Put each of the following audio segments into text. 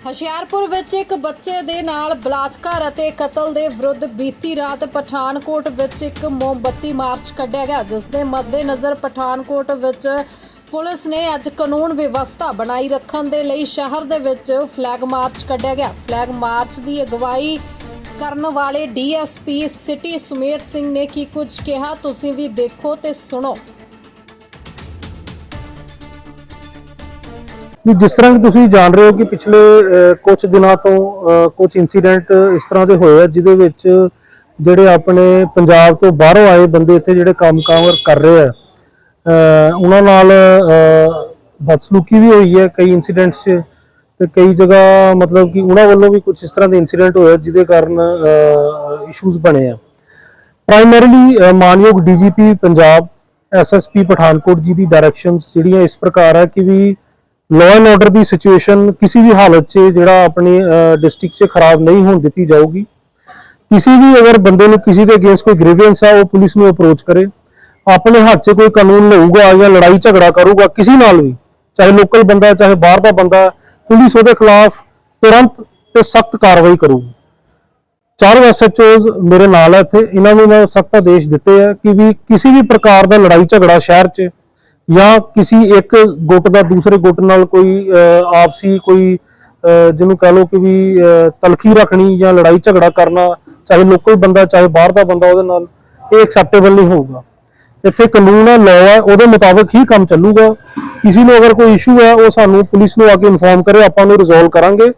ਹੁਸ਼ਿਆਰਪੁਰ ਵਿੱਚ ਇੱਕ ਬੱਚੇ ਦੇ ਨਾਲ ਬਲਾਤਕਾਰ ਅਤੇ ਕਤਲ ਦੇ ਵਿਰੁੱਧ ਬੀਤੀ ਰਾਤ ਪਠਾਨਕੋਟ ਵਿੱਚ ਇੱਕ ਮੋਮਬੱਤੀ ਮਾਰਚ ਕੱਢਿਆ ਗਿਆ, ਜਿਸ ਦੇ ਮੱਦੇਨਜ਼ਰ ਪਠਾਨਕੋਟ ਵਿੱਚ ਪੁਲਿਸ ਨੇ ਅੱਜ ਕਾਨੂੰਨ ਵਿਵਸਥਾ ਬਣਾਈ ਰੱਖਣ ਦੇ ਲਈ ਸ਼ਹਿਰ ਦੇ ਵਿੱਚ ਫਲੈਗ ਮਾਰਚ ਕੱਢਿਆ ਗਿਆ। ਫਲੈਗ ਮਾਰਚ ਦੀ ਅਗਵਾਈ ਕਰਨ ਵਾਲੇ ਡੀਐਸਪੀ ਸਿਟੀ ਸੁਮੇਰ ਸਿੰਘ ਨੇ ਕੀ ਕੁਝ ਕਿਹਾ, ਤੁਸੀਂ ਵੀ ਦੇਖੋ ਤੇ ਸੁਣੋ। ਜਿਸ ਤਰ੍ਹਾਂ ਤੁਸੀਂ ਜਾਣ ਰਹੇ ਹੋ ਕਿ ਪਿਛਲੇ ਕੁਝ ਦਿਨਾਂ ਤੋਂ ਕੁਝ ਇਨਸੀਡੈਂਟ ਇਸ ਤਰ੍ਹਾਂ ਦੇ ਹੋਏ ਆ, ਜਿਹਦੇ ਵਿੱਚ ਜਿਹੜੇ ਆਪਣੇ ਪੰਜਾਬ ਤੋਂ ਬਾਹਰੋਂ ਆਏ ਬੰਦੇ ਇੱਥੇ ਜਿਹੜੇ ਕੰਮ ਕੰਮਕਾਰ ਕਰ ਰਹੇ ਆ ਉਹਨਾਂ ਨਾਲ ਬਦਸਲੂਕੀ ਵੀ ਹੋਈ ਹੈ ਕਈ ਇਨਸੀਡੈਂਟਸ 'ਚ ਤੇ ਕਈ ਜਗ੍ਹਾ ਮਤਲਬ ਕਿ ਉਹਨਾਂ ਵੱਲੋਂ ਵੀ ਕੁਝ ਇਸ ਤਰ੍ਹਾਂ ਦੇ ਇਨਸੀਡੈਂਟ ਹੋਏ ਜਿਹਦੇ ਕਾਰਨ ਇਸ਼ੂਜ਼ ਬਣੇ ਆ। ਪ੍ਰਾਇਮਰੀਲੀ ਮਾਨਯੋਗ ਡੀਜੀਪੀ ਪੰਜਾਬ ਐਸਐਸਪੀ ਪਠਾਨਕੋਟ ਜੀ ਦੀ ਡਾਇਰੈਕਸ਼ਨਸ ਜਿਹੜੀਆਂ ਇਸ ਪ੍ਰਕਾਰ ਹੈ ਕਿ ਵੀ ਲਾਅ ਐਂਡ ਆਰਡਰ ਦੀ ਸਿਚੁਏਸ਼ਨ ਕਿਸੇ ਵੀ ਹਾਲਤ 'ਚ ਜਿਹੜਾ ਆਪਣੇ ਡਿਸਟ੍ਰਿਕਟ 'ਚ ਖਰਾਬ ਨਹੀਂ ਹੋਣ ਦਿੱਤੀ ਜਾਊਗੀ। ਕਿਸੇ ਵੀ ਅਗਰ ਬੰਦੇ ਨੂੰ ਕਿਸੇ ਦੇ ਅਗੇਂਸਟ ਕੋਈ ਗ੍ਰੀਵੈਂਸ ਹੈ ਉਹ ਪੁਲਿਸ ਨੂੰ ਅਪਰੋਚ ਕਰੇ। ਆਪਣੇ ਹੱਥ 'ਚ ਕੋਈ ਕਾਨੂੰਨ ਲਊਗਾ ਜਾਂ ਲੜਾਈ ਝਗੜਾ ਕਰੂਗਾ, ਕਿਸੇ ਨਾਲ ਵੀ, ਚਾਹੇ ਲੋਕਲ ਬੰਦਾ, ਚਾਹੇ ਬਾਹਰ ਦਾ ਬੰਦਾ, ਪੁਲਿਸ ਉਹਦੇ ਖਿਲਾਫ ਤੁਰੰਤ ਤੇ ਸਖਤ ਕਾਰਵਾਈ ਕਰੂਗੀ। ਚਾਰੋਂ ਐਸਐਚਓਜ਼ ਮੇਰੇ ਨਾਲ ਹੈ ਇੱਥੇ, ਇਹਨਾਂ ਨੂੰ ਮੈਂ ਸਖਤ ਆਦੇਸ਼ ਦਿੱਤੇ ਆ ਕਿ ਵੀ ਕਿਸੇ ਵੀ ਪ੍ਰਕਾਰ ਦਾ ਲੜਾਈ ਝਗੜਾ ਸ਼ਹਿਰ 'ਚ ਜਾਂ ਕਿਸੇ ਇੱਕ ਗੁੱਟ ਦਾ ਦੂਸਰੇ ਗੁੱਟ ਨਾਲ ਕੋਈ ਆਪਸੀ ਕੋਈ ਜਿਹਨੂੰ ਕਹ ਲਓ ਕਿ ਵੀ ਤਲਖੀ ਰੱਖਣੀ ਜਾਂ ਲੜਾਈ ਝਗੜਾ ਕਰਨਾ, ਚਾਹੇ ਲੋਕਲ ਬੰਦਾ, ਚਾਹੇ ਬਾਹਰ ਦਾ ਬੰਦਾ ਉਹਦੇ ਨਾਲ, ਇਹ ਐਕਸੈਪਟੇਬਲ ਨਹੀਂ ਹੋਊਗਾ। ਇੱਥੇ ਕਾਨੂੰਨ ਹੈ ਲਾਅ ਹੈ, ਉਹਦੇ ਮੁਤਾਬਕ ਹੀ ਕੰਮ ਚੱਲੂਗਾ। ਕਿਸੇ ਨੂੰ ਅਗਰ ਕੋਈ ਇਸ਼ੂ ਹੈ, ਉਹ ਸਾਨੂੰ ਪੁਲਿਸ ਨੂੰ ਆ ਕੇ ਇਨਫੋਰਮ ਕਰੇ, ਆਪਾਂ ਉਹਨੂੰ ਰਿਜ਼ੋਲਵ ਕਰਾਂਗੇ।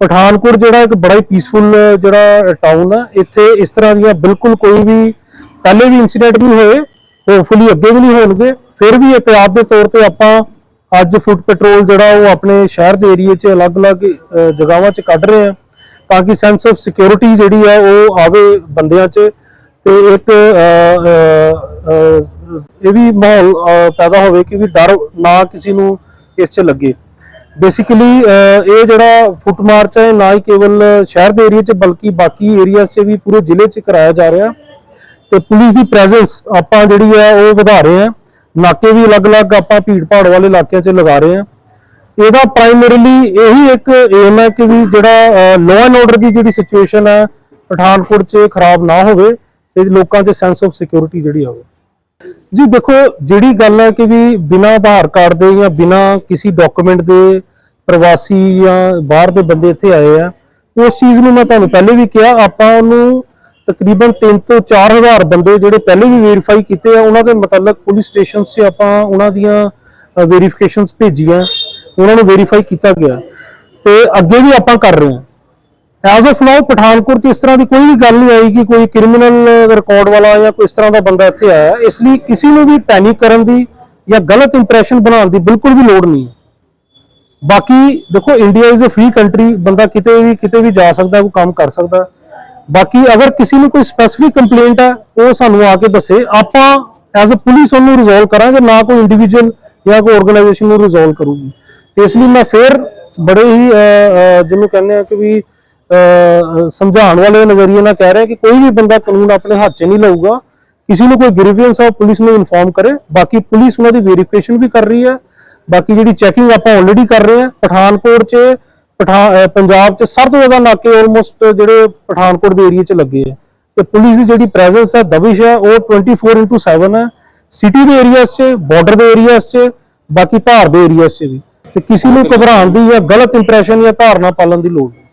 ਪਠਾਨਕੋਟ ਜਿਹੜਾ ਇੱਕ ਬੜਾ ਹੀ ਪੀਸਫੁਲ ਜਿਹੜਾ ਟਾਊਨ ਹੈ, ਇੱਥੇ ਇਸ ਤਰ੍ਹਾਂ ਦੀਆਂ ਬਿਲਕੁਲ ਕੋਈ ਵੀ, ਪਹਿਲੇ ਵੀ ਇਨਸੀਡੈਂਟ ਨਹੀਂ ਹੋਏ ਹੋਪਫੁਲੀ ਅੱਗੇ ਵੀ ਨਹੀਂ ਹੋਣਗੇ। ਫਿਰ ਵੀ ਇhtiyat ਦੇ ਤੌਰ ਤੇ ਆਪਾਂ ਅੱਜ ਫੁੱਟ ਪੈਟਰੋਲ ਜਿਹੜਾ ਉਹ ਆਪਣੇ ਸ਼ਹਿਰ ਦੇ ਏਰੀਏ 'ਚ ਅਲੱਗ-ਅਲੱਗ ਅਹ, ਜਗ੍ਹਾਵਾਂ 'ਚ ਕੱਢ ਰਹੇ ਆ ਤਾਂ ਕਿ ਸੈਂਸ ਆਫ ਸਿਕਿਉਰਿਟੀ ਜਿਹੜੀ ਹੈ ਉਹ ਆਵੇ ਬੰਦਿਆਂ 'ਚ ਤੇ ਇੱਕ ਇਹ ਵੀ ਮਾਹੌਲ ਪੈਦਾ ਹੋਵੇ ਕਿ ਵੀ ਡਰ ਨਾ ਕਿਸੇ ਨੂੰ ਇਸ 'ਚ ਲੱਗੇ। ਬੇਸਿਕਲੀ ਇਹ ਜਿਹੜਾ ਫੁੱਟ ਮਾਰਚ ਹੈ ਨਾ ਹੀ ਕੇਵਲ ਸ਼ਹਿਰ ਦੇ ਏਰੀਆ 'ਚ ਬਲਕਿ ਬਾਕੀ ਏਰੀਆ 'ਚ ਵੀ ਪੂਰੇ ਜ਼ਿਲ੍ਹੇ 'ਚ ਕਰਾਇਆ ਜਾ ਰਿਹਾ ਤੇ ਪੁਲਿਸ ਦੀ ਪ੍ਰੈਜ਼ੈਂਸ ਆਪਾਂ ਜਿਹੜੀ ਹੈ ਉਹ ਵਧਾ ਰਹੇ ਹਾਂ। ਨਾਕੇ ਵੀ ਅਲੱਗ-ਅਲੱਗ ਆਪਾਂ ਭੀੜ ਭਾੜ ਵਾਲੇ ਇਲਾਕਿਆਂ 'ਚ ਲਗਾ ਰਹੇ ਹਾਂ। ਇਹਦਾ ਪ੍ਰਾਇਮਰੀਲੀ ਇਹੀ ਇੱਕ ਏਮ ਹੈ ਕਿ ਵੀ ਜਿਹੜਾ ਲੋ ਐਂਡ ਆਰਡਰ ਦੀ ਜਿਹੜੀ ਸਿਚੁਏਸ਼ਨ ਹੈ, ਪਠਾਨਕੋਟ 'ਚ ਖਰਾਬ ਨਾ ਹੋਵੇ ਤੇ ਲੋਕਾਂ 'ਚ ਸੈਂਸ ਆਫ ਸਿਕਿਉਰਿਟੀ ਜਿਹੜੀ ਆਵੇ ਜੀ ਦੇਖੋ, ਜਿਹੜੀ ਗੱਲ ਹੈ ਕਿ ਵੀ ਬਿਨਾ ਆਧਾਰ ਕਾਰਡ ਦੇ ਜਾਂ ਬਿਨਾ ਕਿਸੇ ਡਾਕੂਮੈਂਟ ਦੇ ਪ੍ਰਵਾਸੀ ਜਾਂ ਬਾਹਰ ਦੇ ਬੰਦੇ ਇੱਥੇ ਆਏ ਆ, ਉਸ ਚੀਜ਼ ਨੂੰ ਮੈਂ ਤੁਹਾਨੂੰ ਪਹਿਲੇ ਵੀ ਕਿਹਾ, ਆਪਾਂ ਉਹਨੂੰ ਤਕਰੀਬਨ 3 ਤੋਂ 4000 ਬੰਦੇ ਜਿਹੜੇ ਪਹਿਲੇ ਵੀ ਵੈਰੀਫਾਈ ਕੀਤੇ ਆ, ਉਹਨਾਂ ਦੇ ਮੁਤਲਕ ਪੁਲਿਸ ਸਟੇਸ਼ਨਸ 'ਚ ਆਪਾਂ ਉਹਨਾਂ ਦੀਆਂ ਵੈਰੀਫਿਕੇਸ਼ਨਸ ਭੇਜੀਆਂ, ਉਹਨਾਂ ਨੂੰ ਵੈਰੀਫਾਈ ਕੀਤਾ ਗਿਆ। ਤੇ ਅੱਗੇ ਵੀ ਆਪਾਂ ਕਰ ਰਹੇ ਹਾਂ। ਐਜ਼ ਆਫ ਨਾਓ ਪਠਾਨਕੋਟ 'ਚ ਇਸ ਤਰ੍ਹਾਂ ਦੀ ਕੋਈ ਵੀ ਗੱਲ ਨਹੀਂ ਆਈ ਕਿ ਕੋਈ ਕ੍ਰਿਮੀਨਲ ਰਿਕਾਰਡ ਵਾਲਾ ਜਾਂ ਕੋਈ ਇਸ ਤਰ੍ਹਾਂ ਦਾ ਬੰਦਾ ਇੱਥੇ ਆਇਆ। ਇਸ ਲਈ ਕਿਸੇ ਨੂੰ ਵੀ ਪੈਨਿਕ ਕਰਨ ਦੀ ਜਾਂ ਗਲਤ ਇੰਪ੍ਰੈਸ਼ਨ ਬਣਾਉਣ ਦੀ ਬਿਲਕੁਲ ਵੀ ਲੋੜ ਨਹੀਂ ਬਾਕੀ ਦੇਖੋ India is a free country ਬੰਦਾ ਕਿਤੇ ਵੀ ਕਿਤੇ ਵੀ ਜਾ ਸਕਦਾ, ਕੋਈ ਕੰਮ ਕਰ ਸਕਦਾ। ਬਾਕੀ ਅਗਰ ਕਿਸੇ ਨੂੰ ਕੋਈ ਸਪੈਸੀਫਿਕ ਕੰਪਲੇਂਟ ਹੈ ਉਹ ਸਾਨੂੰ ਆ ਕੇ ਦੱਸੇ ਆਪਾਂ ਐਜ਼ ਅ ਪੁਲਿਸ ਉਹਨੂੰ ਰਿਜ਼ੋਲਵ ਕਰਾਂਗੇ ਨਾ ਕੋਈ ਇੰਡੀਵਿਜੂਅਲ ਜਾਂ ਕੋਈ ਆਰਗੇਨਾਈਜੇਸ਼ਨ ਨੂੰ ਰਿਜ਼ੋਲਵ ਕਰੂਗੀ ਤੇ ਇਸ ਲਈ ਮੈਂ ਫੇਰ ਬੜੇ ਹੀ ਅਹ, ਅਹ, ਜਿਹਨੂੰ ਕਹਿੰਦੇ ਆ ਕਿ ਵੀ ਅਹ, ਸਮਝਾਉਣ ਵਾਲੇ ਨਜ਼ਰੀਏ ਨਾਲ ਕਹਿ ਰਿਹਾ ਕਿ ਕੋਈ ਵੀ ਬੰਦਾ ਕਾਨੂੰਨ ਆਪਣੇ ਹੱਥ 'ਚ ਨਹੀਂ ਲਊਗਾ ਕਿਸੇ ਨੂੰ ਕੋਈ ਗ੍ਰੀਵੈਂਸ ਆ ਉਹ ਪੁਲਿਸ ਨੂੰ ਇਨਫੋਰਮ ਕਰੇ ਬਾਕੀ ਪੁਲਿਸ ਉਹਨਾਂ ਦੀ ਵੈਰੀਫਿਕੇਸ਼ਨ ਵੀ ਕਰ ਰਹੀ ਹੈ ਬਾਕੀ ਜਿਹੜੀ ਚੈਕਿੰਗ ਆਪਾਂ ਆਲਰੇਡੀ ਕਰ ਰਹੇ ਹਾਂ ਪਠਾਨਕੋਟ 'ਚ ਪਠਾ ਅਹ ਪੰਜਾਬ 'ਚ ਸਭ ਤੋਂ ਜ਼ਿਆਦਾ ਨਾਕੇ ਆਲਮੋਸਟ ਜਿਹੜੇ ਪਠਾਨਕੋਟ ਦੇ ਏਰੀਆ 'ਚ ਲੱਗੇ ਆ। ਤੇ ਪੁਲਿਸ ਦੀ ਜਿਹੜੀ ਪ੍ਰੈਜ਼ੈਂਸ ਹੈ ਦਬਿਸ਼ ਹੈ ਉਹ 24/7 ਹੈ। ਸਿਟੀ ਦੇ ਏਰੀਆਸ 'ਚ ਬਾਰਡਰ ਦੇ ਏਰੀਆਸ 'ਚ ਬਾਕੀ ਧਾਰ ਦੇ ਏਰੀਆਸ 'ਚ ਵੀ। ਤੇ ਕਿਸੇ ਨੂੰ ਘਬਰਾਉਣ ਦੀ ਜਾਂ ਗਲਤ ਇੰਪ੍ਰੈਸ਼ਨ ਜਾਂ ਧਾਰਨਾ ਪਾਲਣ ਦੀ ਲੋੜ ਨਹੀਂ।